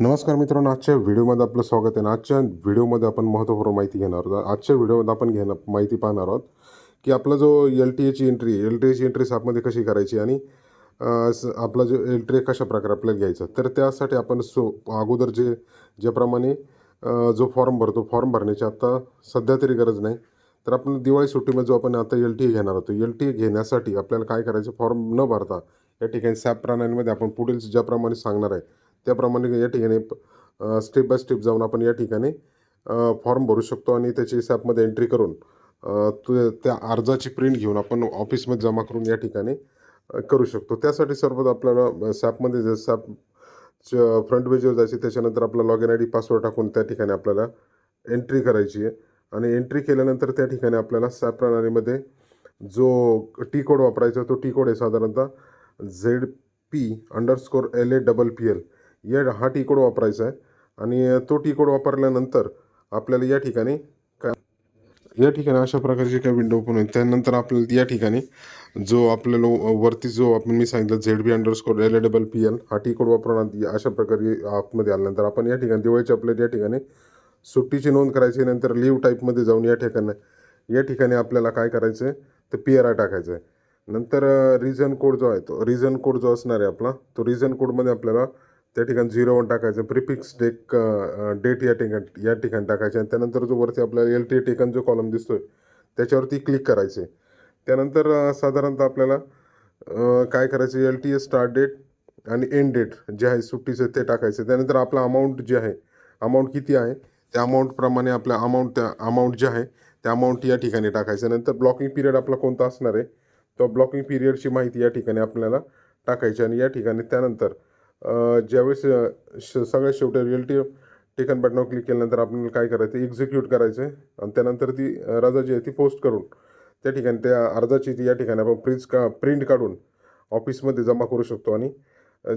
नमस्कार मित्रांनो आजच्या व्हिडिओमध्ये आपलं स्वागत आहे. ना आजच्या व्हिडिओमध्ये आपण महत्त्वपूर्ण माहिती घेणार आहोत. आजच्या व्हिडिओमध्ये आपण घेणं माहिती पाहणार आहोत की आपला जो एल टी एची एंट्री एल टी एची एंट्री सापमध्ये कशी करायची आणि आपला जो एल टी ए कशा प्रकारे आपल्याला घ्यायचा. तर त्यासाठी आपण सो अगोदर जे ज्याप्रमाणे जो फॉर्म भरतो फॉर्म भरण्याची आत्ता सध्या तरी गरज नाही. तर आपण दिवाळी सुट्टीमध्ये जो आपण आता एल टी ए घेणार होतो एल टी ए घेण्यासाठी आपल्याला काय करायचं? फॉर्म न भरता या ठिकाणी सॅप प्रणालीमध्ये आपण पुढील ज्याप्रमाणे सांगणार आहे त्याप्रमाणे या ठिकाणी स्टेप बाय स्टेप जाऊन आपण या ठिकाणी फॉर्म भरू शकतो आणि त्याची सॅपमध्ये एंट्री करून तु त्या अर्जाची प्रिंट घेऊन आपण ऑफिसमध्ये जमा करून या ठिकाणी करू शकतो. त्यासाठी सर्वात आपल्याला सॅपमध्ये जे सॅप फ्रंट पेजवर जायचे त्याच्यानंतर आपला log in I D password टाकून त्या ठिकाणी आपल्याला एंट्री करायची आहे. आणि एंट्री केल्यानंतर त्या ठिकाणी आपल्याला सॅप प्रणालीमध्ये जो टी कोड वापरायचा तो टी कोड आहे साधारणतः Z P underscore L A double P L या हा टी कोड वापरायचा आहे. आणि तो टी कोड वापरल्यानंतर आपल्याला या ठिकाणी काय या ठिकाणी अशा प्रकारची काय विंडो ओपन होईल. त्यानंतर आपल्याला या ठिकाणी जो आपल्याला वरती जो आपण मी सांगितलं Z B underscore L A double P L हा टी कोड वापरून अशा प्रकारे आतमध्ये आल्यानंतर आपण या ठिकाणी दिवाळीच्या आपल्याला या ठिकाणी सुट्टीची नोंद करायची नंतर लीव टाईपमध्ये जाऊन या ठिकाणी या ठिकाणी आपल्याला काय करायचं आहे? तर पी आर आय टाकायचं आहे. नंतर रिझन कोड जो आहे तो रिझन कोड जो असणार आहे आपला तो रिझन कोडमध्ये आपल्याला त्या ठिकाणी झिरो वन टाकायचं. प्रिफिक्स डेक डेट या ठिकाणी या ठिकाणी टाकायचे आणि त्यानंतर जो वरती आपल्याला एल टी टेकन जो कॉलम दिसतो आहे त्याच्यावरती क्लिक करायचे. त्यानंतर साधारणतः आपल्याला काय करायचं? L T S start date आणि एंड डेट जे आहे सुट्टीचं ते टाकायचं. त्यानंतर आपला अमाऊंट जे आहे अमाऊंट किती आहे? त्या अमाऊंटप्रमाणे आपल्या अमाऊंट त्या अमाऊंट जे आहे त्या अमाऊंट या ठिकाणी टाकायचं. नंतर ब्लॉकिंग पिरियड आपला कोणता असणार आहे? तो ब्लॉकिंग पिरियडची माहिती या ठिकाणी आपल्याला टाकायची आणि या ठिकाणी त्यानंतर ज्यावेळेस श सगळ्यात शेवटी रिअल्टी टेकन बटनावर क्लिक केल्यानंतर आपल्याला काय करायचं? एक्झिक्यूट करायचं आहे आणि त्यानंतर ती अ, रजा जी आहे ती पोस्ट करून त्या ठिकाणी त्या अर्जाची ती या ठिकाणी आपण प्रिंट का प्रिंट काढून ऑफिसमध्ये जमा करू शकतो आणि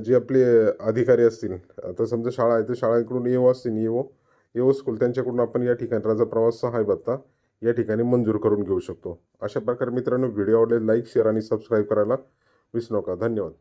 जे आपले अधिकारी असतील आता समजा शाळा आहे तर शाळांकडून येवो असतील येवो येवो स्कूल त्यांच्याकडून आपण या ठिकाणी राजा प्रवास सहाय भत्ता या ठिकाणी मंजूर करून घेऊ शकतो. अशा प्रकारे मित्रांनो व्हिडिओ आवडले लाईक शेअर आणि सबस्क्राईब करायला विसरू नका. धन्यवाद.